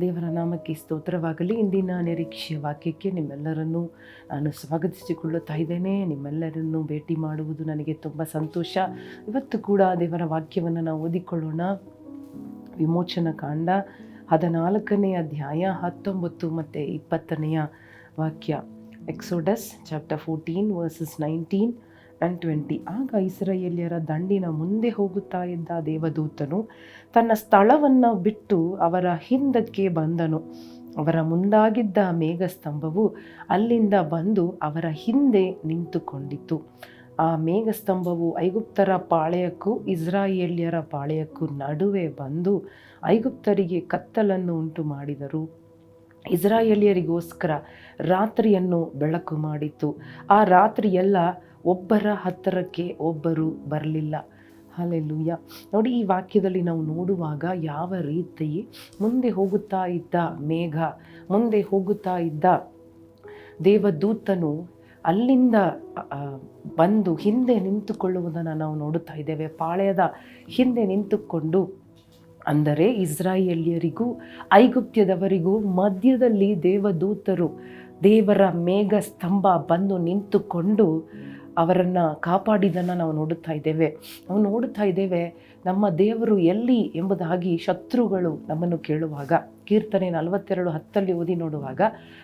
ದೇವರ ನಾಮಕ್ಕೆ ಸ್ತೋತ್ರವಾಗಲಿ. ಇಂದಿನ ನಿರೀಕ್ಷೆಯ ವಾಕ್ಯಕ್ಕೆ ನಿಮ್ಮೆಲ್ಲರನ್ನು ನಾನು ಸ್ವಾಗತಿಸಿಕೊಳ್ಳುತ್ತಾ ಇದ್ದೇನೆ. ನಿಮ್ಮೆಲ್ಲರನ್ನು ಭೇಟಿ ಮಾಡುವುದು ನನಗೆ ತುಂಬ ಸಂತೋಷ. ಇವತ್ತು ಕೂಡ ದೇವರ ವಾಕ್ಯವನ್ನು ನಾವು ಓದಿಕೊಳ್ಳೋಣ. ವಿಮೋಚನ ಕಾಂಡ ಹದಿನಾಲ್ಕನೆಯ ಅಧ್ಯಾಯ ಹತ್ತೊಂಬತ್ತು ಮತ್ತು ಇಪ್ಪತ್ತನೆಯ ವಾಕ್ಯ. Exodus chapter fourteen verses nineteen and twenty ಆಗ ಇಸ್ರಾಯೇಲ್ಯರ ದಂಡಿನ ಮುಂದೆ ಹೋಗುತ್ತಾ ಇದ್ದ ದೇವದೂತನು ತನ್ನ ಸ್ಥಳವನ್ನು ಬಿಟ್ಟು ಅವರ ಹಿಂದಕ್ಕೆ ಬಂದನು. ಅವರ ಮುಂದಾಗಿದ್ದ ಮೇಘಸ್ತಂಭವು ಅಲ್ಲಿಂದ ಬಂದು ಅವರ ಹಿಂದೆ ನಿಂತುಕೊಂಡಿತು ಆ ಮೇಘಸ್ತಂಭವು ಐಗುಪ್ತರ ಪಾಳೆಯಕ್ಕೂ ಇಸ್ರಾಯೇಲ್ಯರ ಪಾಳೆಯಕ್ಕೂ ನಡುವೆ ಬಂದು ಐಗುಪ್ತರಿಗೆ ಕತ್ತಲನ್ನು ಉಂಟು ಮಾಡಿದರು. ಇಸ್ರಾಯೇಲಿಯರಿಗೋಸ್ಕರ ರಾತ್ರಿಯನ್ನು ಬೆಳಕು ಮಾಡಿತು ಆ ರಾತ್ರಿಯೆಲ್ಲ ಒಬ್ಬರ ಹತ್ತಿರಕ್ಕೆ ಒಬ್ಬರು ಬರಲಿಲ್ಲ. ಹಾಲೆಲ್ಲೂಯ್ಯ ನೋಡಿ, ಈ ವಾಕ್ಯದಲ್ಲಿ ನಾವು ನೋಡುವಾಗ ಯಾವ ರೀತಿ ಮುಂದೆ ಹೋಗುತ್ತಾ ಇದ್ದ ಮೇಘ, ಮುಂದೆ ಹೋಗುತ್ತಾ ಇದ್ದ ದೇವದೂತನು ಅಲ್ಲಿಂದ ಬಂದು ಹಿಂದೆ ನಿಂತುಕೊಳ್ಳುವುದನ್ನು ನಾವು ನೋಡುತ್ತಾ ಇದ್ದೇವೆ. ಪಾಳ್ಯದ ಹಿಂದೆ ನಿಂತುಕೊಂಡು, ಅಂದರೆ ಇಸ್ರಾಯೇಲ್ಯರಿಗೂ, ಐಗುಪ್ತ್ಯದವರಿಗೂ ಮಧ್ಯದಲ್ಲಿ ದೇವದೂತರು ದೇವರ ಮೇಘ ಸ್ತಂಭ ಬಂದು ನಿಂತುಕೊಂಡು ಅವರನ್ನು ಕಾಪಾಡಿದ್ದನ್ನು ನಾವು ನೋಡುತ್ತಾ ಇದ್ದೇವೆ. ನಾವು ನೋಡುತ್ತಾ ಇದ್ದೇವೆ, ನಮ್ಮ ದೇವರು ಎಲ್ಲಿ ಎಂಬುದಾಗಿ ಶತ್ರುಗಳು ನಮ್ಮನ್ನು ಕೇಳುವಾಗ, ಕೀರ್ತನೆ ನಲವತ್ತೆರಡು ಹತ್ತಲ್ಲಿ ಓದಿ ನೋಡುವಾಗ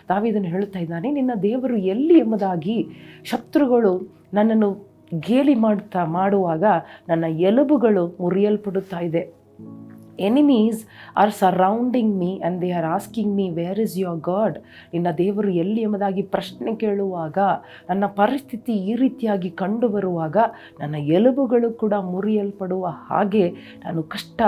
ತಾವಿದನ್ನು ಹೇಳುತ್ತಾ ಇದ್ದಾನೆ, ನಿನ್ನ ದೇವರು ಎಲ್ಲಿ ಎಂಬುದಾಗಿ ಶತ್ರುಗಳು ನನ್ನನ್ನು ಗೇಲಿ ಮಾಡ್ತಾ, ಮಾಡುವಾಗ ನನ್ನ ಎಲುಬುಗಳು ಮುರಿಯಲ್ಪಡುತ್ತಾ ಇದೆ. Enemies are surrounding me and they are asking me where is your God ನಿನ್ನ ದೇವರು ಎಲ್ಲಿ ಎಂಬುದಾಗಿ ಪ್ರಶ್ನೆ ಕೇಳುವಾಗ, ನನ್ನ ಪರಿಸ್ಥಿತಿ ಈ ರೀತಿಯಾಗಿ ಕಂಡುಬರುವಾಗ, ನನ್ನ ಎಲುಬುಗಳು ಕೂಡ ಮುರಿಯಲ್ಪಡುವ ಹಾಗೆ ನಾನು ಕಷ್ಟ,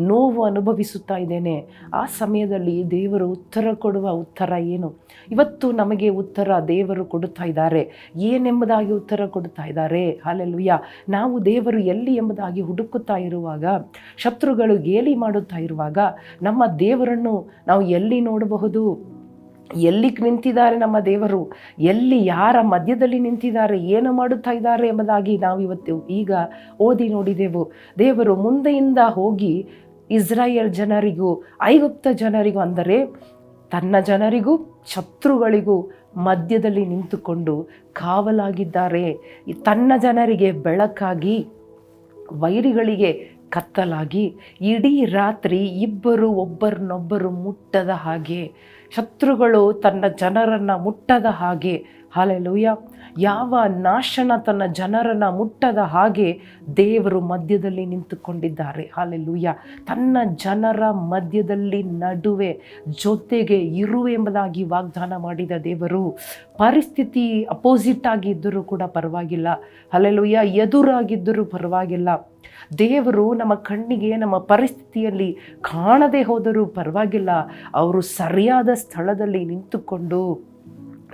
ನೋವು ಅನುಭವಿಸುತ್ತಾ ಇದ್ದೇನೆ. ಆ ಸಮಯದಲ್ಲಿ ದೇವರು ಉತ್ತರ ಕೊಡುವ ಉತ್ತರ ಏನು? ಇವತ್ತು ನಮಗೆ ಉತ್ತರ ದೇವರು ಕೊಡುತ್ತಾ ಇದ್ದಾರೆ. ಏನೆಂಬುದಾಗಿ ಉತ್ತರ ಕೊಡುತ್ತಾ ಇದ್ದಾರೆ? ಹಾಲೆಲ್ಲುಯ್ಯ ನಾವು ದೇವರು ಎಲ್ಲಿ ಎಂಬುದಾಗಿ ಹುಡುಕುತ್ತಾ ಇರುವಾಗ, ಶತ್ರುಗಳು ಗೇಲಿ ಮಾಡುತ್ತಾ ಇರುವಾಗ ನಮ್ಮ ದೇವರನ್ನು ನಾವು ಎಲ್ಲಿ ನೋಡಬಹುದು? ಎಲ್ಲಿ ನಿಂತಿದ್ದಾರೆ ನಮ್ಮ ದೇವರು? ಎಲ್ಲಿ ಯಾರ ಮಧ್ಯದಲ್ಲಿ ನಿಂತಿದ್ದಾರೆ? ಏನು ಮಾಡುತ್ತಾ ಇದ್ದಾರೆ ಎಂಬುದಾಗಿ ನಾವು ಇವತ್ತು ಈಗ ಓದಿ ನೋಡಿದೆವು. ದೇವರು ಮುಂದೆಯಿಂದ ಹೋಗಿ ಇಸ್ರಾಯೇಲ್ ಜನರಿಗೂ, ಐಗುಪ್ತ ಜನರಿಗೂ ಅಂದರೆ ತನ್ನ ಜನರಿಗೂ, ಶತ್ರುಗಳಿಗೂ ಮಧ್ಯದಲ್ಲಿ ನಿಂತುಕೊಂಡು ಕಾವಲಾಗಿದ್ದಾರೆ. ತನ್ನ ಜನರಿಗೆ ಬೆಳಕಾಗಿ, ವೈರಿಗಳಿಗೆ ಕತ್ತಲಾಗಿ ಇಡೀ ರಾತ್ರಿ ಇಬ್ಬರು ಒಬ್ಬರನ್ನೊಬ್ಬರು ಮುಟ್ಟದ ಹಾಗೆ ಶತ್ರುಗಳು ತನ್ನ ಜನರನ್ನು ಮುಟ್ಟದ ಹಾಗೆ ಹಾಲೆಲೂಯ. ಯಾವ ನಾಶನ ತನ್ನ ಜನರನ್ನು ಮುಟ್ಟದ ಹಾಗೆ ದೇವರು ಮಧ್ಯದಲ್ಲಿ ನಿಂತುಕೊಂಡಿದ್ದಾರೆ. ಹಾಲೆಲೂಯ. ತನ್ನ ಜನರ ಮಧ್ಯದಲ್ಲಿ ನಡುವೆ ಜೊತೆಗೆ ಇರುವೆ ಎಂಬುದಾಗಿ ವಾಗ್ದಾನ ಮಾಡಿದ ದೇವರು ಪರಿಸ್ಥಿತಿ ಅಪೋಸಿಟ್ ಆಗಿದ್ದರೂ ಕೂಡ ಪರವಾಗಿಲ್ಲ. ಹಾಲೆಲೂಯ. ಎದುರಾಗಿದ್ದರೂ ಪರವಾಗಿಲ್ಲ. ದೇವರು ನಮ್ಮ ಕಣ್ಣಿಗೆ, ನಮ್ಮ ಪರಿಸ್ಥಿತಿಯಲ್ಲಿ ಕಾಣದೇ ಹೋದರೂ ಪರವಾಗಿಲ್ಲ. ಅವರು ಸರಿಯಾದ ಸ್ಥಳದಲ್ಲಿ ನಿಂತುಕೊಂಡು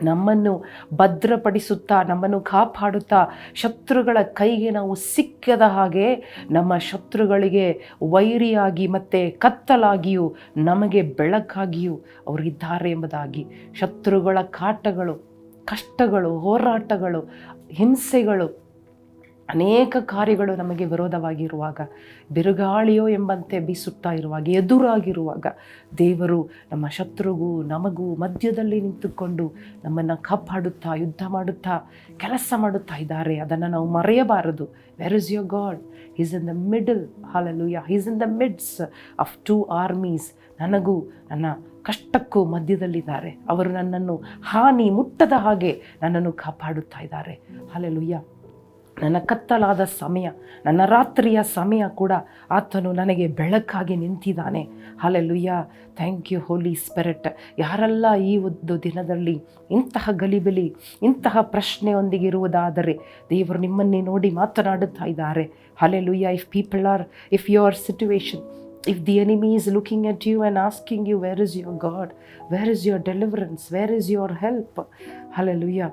ನಮ್ಮನ್ನು ಭದ್ರಪಡಿಸುತ್ತಾ, ನಮ್ಮನ್ನು ಕಾಪಾಡುತ್ತಾ, ಶತ್ರುಗಳ ಕೈಗೆ ನಾವು ಸಿಕ್ಕದ ಹಾಗೆ ನಮ್ಮ ಶತ್ರುಗಳಿಗೆ ವೈರಿಯಾಗಿ ಮತ್ತು ಕತ್ತಲಾಗಿಯೂ, ನಮಗೆ ಬೆಳಕಾಗಿಯೂ ಅವರಿದ್ದಾರೆ ಎಂಬುದಾಗಿ ಶತ್ರುಗಳ ಕಾಟಗಳು, ಕಷ್ಟಗಳು, ಹೋರಾಟಗಳು, ಹಿಂಸೆಗಳು ಅನೇಕ ಕಾರ್ಯಗಳು ನಮಗೆ ವಿರೋಧವಾಗಿರುವಾಗ, ಬಿರುಗಾಳಿಯೋ ಎಂಬಂತೆ ಬೀಸುತ್ತಾ ಇರುವಾಗ, ಎದುರಾಗಿರುವಾಗ ದೇವರು ನಮ್ಮ ಶತ್ರುಗೂ, ನಮಗೂ ಮಧ್ಯದಲ್ಲಿ ನಿಂತುಕೊಂಡು ನಮ್ಮನ್ನು ಕಾಪಾಡುತ್ತಾ, ಯುದ್ಧ ಮಾಡುತ್ತಾ, ಕೆಲಸ ಮಾಡುತ್ತಾ ಇದ್ದಾರೆ. ಅದನ್ನು ನಾವು ಮರೆಯಬಾರದು. Where is your God is in the middle hallelujah is in the midst of two armies ನನಗೂ ನನ್ನ ಕಷ್ಟಕ್ಕೂ ಮಧ್ಯದಲ್ಲಿದ್ದಾರೆ. ಅವರು ನನ್ನನ್ನು ಹಾನಿ ಮುಟ್ಟದ ಹಾಗೆ ನನ್ನನ್ನು ಕಾಪಾಡುತ್ತಾ ಇದ್ದಾರೆ. ಹಾಲೆಲುಯ್ಯ ನನ್ನ ಕತ್ತಲಾದ ಸಮಯ, ನನ್ನ ರಾತ್ರಿಯ ಸಮಯ ಕೂಡ ಆತನು ನನಗೆ ಬೆಳಕಾಗಿ ನಿಂತಿದ್ದಾನೆ. Hallelujah thank you Holy Spirit. ಯಾರೆಲ್ಲ ಈ ಒಂದು ದಿನದಲ್ಲಿ ಇಂತಹ ಗಲಿಬಿಲಿ, ಇಂತಹ ಪ್ರಶ್ನೆಯೊಂದಿಗಿರುವುದಾದರೆ ದೇವರು ನಿಮ್ಮನ್ನೇ ನೋಡಿ ಮಾತನಾಡುತ್ತಾ ಇದ್ದಾರೆ. Hallelujah if people are if your situation if the enemy is looking at you and asking you where is your God where is your deliverance where is your help hallelujah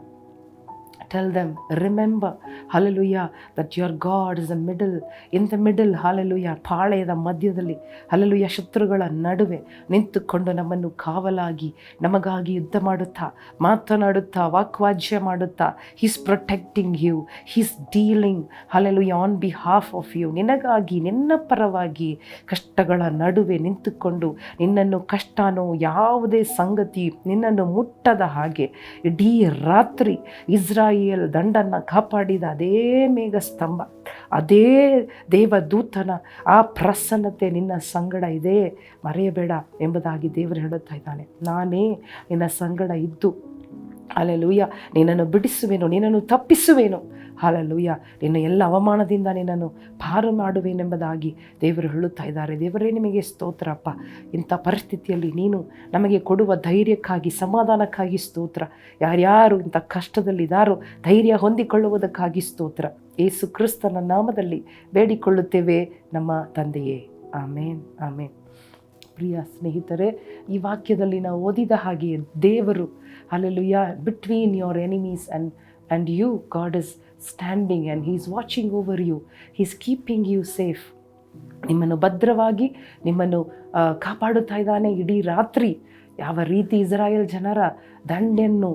Tell them, remember, hallelujah, that your God is the middle, in the middle, hallelujah, ಪಾಳೆಯದ ಮಧ್ಯದಲ್ಲಿ hallelujah ಶತ್ರುಗಳ ನಡುವೆ ನಿಂತುಕೊಂಡು ನಮ್ಮನ್ನು ಕಾವಲಾಗಿ ನಮಗಾಗಿ ಯುದ್ಧ ಮಾಡುತ್ತಾ ಮಾತನಾಡುತ್ತಾ ವಾಕ್ವಾಜ್ಯ ಮಾಡುತ್ತಾ he's protecting you he's dealing hallelujah on behalf of you ನಿನಗಾಗಿ ನಿನ್ನ ಪರವಾಗಿ ಕಷ್ಟಗಳ ನಡುವೆ ನಿಂತುಕೊಂಡು ನಿನ್ನನ್ನು ಕಷ್ಟನೋ ಯಾವುದೇ ಸಂಗತಿ ನಿನ್ನನ್ನು ಮುಟ್ಟದ ಹಾಗೆ ಇಡೀ ರಾತ್ರಿ ಇಸ್ರಾಯೇಲ್ ದಂಡನ್ನು ಕಾಪಾಡಿದ ಅದೇ ಮೇಘಸ್ತಂಭ, ಅದೇ ದೇವದೂತನ ಆ ಪ್ರಸನ್ನತೆ ನಿನ್ನ ಸಂಗಡ ಇದೆ, ಮರೆಯಬೇಡ ಎಂಬುದಾಗಿ ದೇವರು ಹೇಳುತ್ತಾ ಇದ್ದಾನೆ. ನಾನೇ ನಿನ್ನ ಸಂಗಡ ಇದ್ದು ಹಾಲೆಲೂಯ. ನಿನ್ನನ್ನು ಬಿಡಿಸುವೆನು, ನಿನ್ನನ್ನು ತಪ್ಪಿಸುವೆನು. ಹಾಲೆಲೂಯ. ನಿನ್ನ ಎಲ್ಲ ಅವಮಾನದಿಂದ ನಿನ್ನನ್ನು ಪಾರು ಮಾಡುವೆನೆಂಬುದಾಗಿ ದೇವರು ಹೇಳುತ್ತಾ ಇದ್ದಾರೆ. ದೇವರೇ, ನಿಮಗೆ ಸ್ತೋತ್ರಪ್ಪ ಇಂಥ ಪರಿಸ್ಥಿತಿಯಲ್ಲಿ ನೀನು ನಮಗೆ ಕೊಡುವ ಧೈರ್ಯಕ್ಕಾಗಿ, ಸಮಾಧಾನಕ್ಕಾಗಿ ಸ್ತೋತ್ರ. ಯಾರ್ಯಾರು ಇಂಥ ಕಷ್ಟದಲ್ಲಿದ್ದಾರೋ, ಧೈರ್ಯ ಹೊಂದಿಕೊಳ್ಳುವುದಕ್ಕಾಗಿ ಸ್ತೋತ್ರ. ಏಸು ಕ್ರಿಸ್ತನ ನಾಮದಲ್ಲಿ ಬೇಡಿಕೊಳ್ಳುತ್ತೇವೆ ನಮ್ಮ ತಂದೆಯೇ. ಆಮೇನ್ ಆಮೇನ್. ಪ್ರಿಯ ಸ್ನೇಹಿತರೆ, ಈ ವಾಕ್ಯದಲ್ಲಿ ನಾವು ಓದಿದ ಹಾಗೆ ದೇವರು hallelujah between your enemies and and you God is standing and he is watching over you he is keeping you safe ನಿಮ್ಮನ್ನು ಭದ್ರವಾಗಿ, ನಿಮ್ಮನ್ನು ಕಾಪಾಡುತ್ತಾ ಇದ್ದಾನೆ ಇಡೀ ರಾತ್ರಿ. ಯಾವ ರೀತಿ ಇಸ್ರಾಯೇಲ್ ಜನರ ದಂಡೆಯನ್ನು,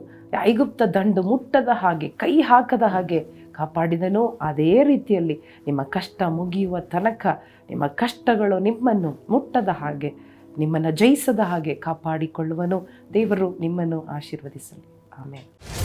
ಐಗುಪ್ತ ದಂಡು ಮುಟ್ಟದ ಹಾಗೆ, ಕೈ ಹಾಕದ ಹಾಗೆ ಕಾಪಾಡಿದನೋ, ಅದೇ ರೀತಿಯಲ್ಲಿ ನಿಮ್ಮ ಕಷ್ಟ ಮುಗಿಯುವ ತನಕ, ನಿಮ್ಮ ಕಷ್ಟಗಳು ನಿಮ್ಮನ್ನು ಮುಟ್ಟದ ಹಾಗೆ ನಿಮ್ಮನ್ನು ಜಯಿಸದ ಹಾಗೆ ಕಾಪಾಡಿಕೊಳ್ಳುವನು. ದೇವರು ನಿಮ್ಮನ್ನು ಆಶೀರ್ವದಿಸಲಿ. ಆಮೇಲೆ